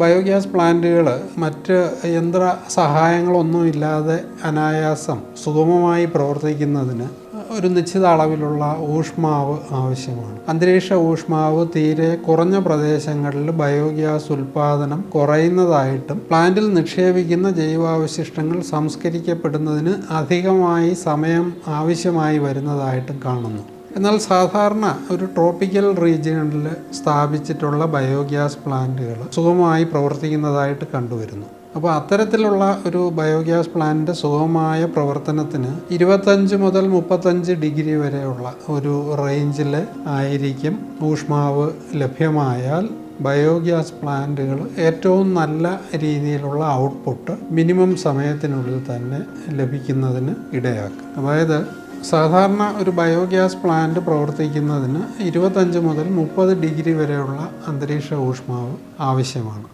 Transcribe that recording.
Biogas പ്ലാന്റുകൾ മറ്റ് യന്ത്ര സഹായങ്ങളൊന്നും ഇല്ലാതെ അനായാസം സുഗമമായി പ്രവർത്തിക്കുന്നതിന് ഒരു നിശ്ചിത അളവിലുള്ള ഊഷ്മാവ് ആവശ്യമാണ്. അന്തരീക്ഷ ഊഷ്മാവ് തീരെ കുറഞ്ഞ പ്രദേശങ്ങളിൽ ബയോഗ്യാസ് ഉൽപ്പാദനം കുറയുന്നതായിട്ടും പ്ലാന്റിൽ നിക്ഷേപിക്കുന്ന ജൈവാവശിഷ്ടങ്ങൾ സംസ്കരിക്കപ്പെടുന്നതിന് അധികമായി സമയം ആവശ്യമായി വരുന്നതായിട്ടും കാണുന്നു. എന്നാൽ സാധാരണ ഒരു ട്രോപ്പിക്കൽ റീജിയണിൽ സ്ഥാപിച്ചിട്ടുള്ള ബയോഗ്യാസ് പ്ലാന്റുകൾ സുഖമായി പ്രവർത്തിക്കുന്നതായിട്ട് കണ്ടുവരുന്നു. അപ്പോൾ അത്തരത്തിലുള്ള ഒരു ബയോഗ്യാസ് പ്ലാന്റിന്റെ സുഖമായ പ്രവർത്തനത്തിന് ഇരുപത്തഞ്ച് മുതൽ മുപ്പത്തഞ്ച് ഡിഗ്രി വരെയുള്ള ഒരു റേഞ്ചിൽ ആയിരിക്കും ഊഷ്മാവ് ലഭ്യമായാൽ ബയോഗ്യാസ് പ്ലാന്റുകൾ ഏറ്റവും നല്ല രീതിയിലുള്ള ഔട്ട്പുട്ട് മിനിമം സമയത്തിനുള്ളിൽ തന്നെ ലഭിക്കുന്നതിന് ഇടയാക്കും. അതായത് സാധാരണ ഒരു ബയോഗ്യാസ് പ്ലാന്റ് പ്രവർത്തിക്കുന്നതിന് ഇരുപത്തഞ്ച് മുതൽ മുപ്പത് ഡിഗ്രി വരെയുള്ള അന്തരീക്ഷ ഊഷ്മാവ് ആവശ്യമാണ്.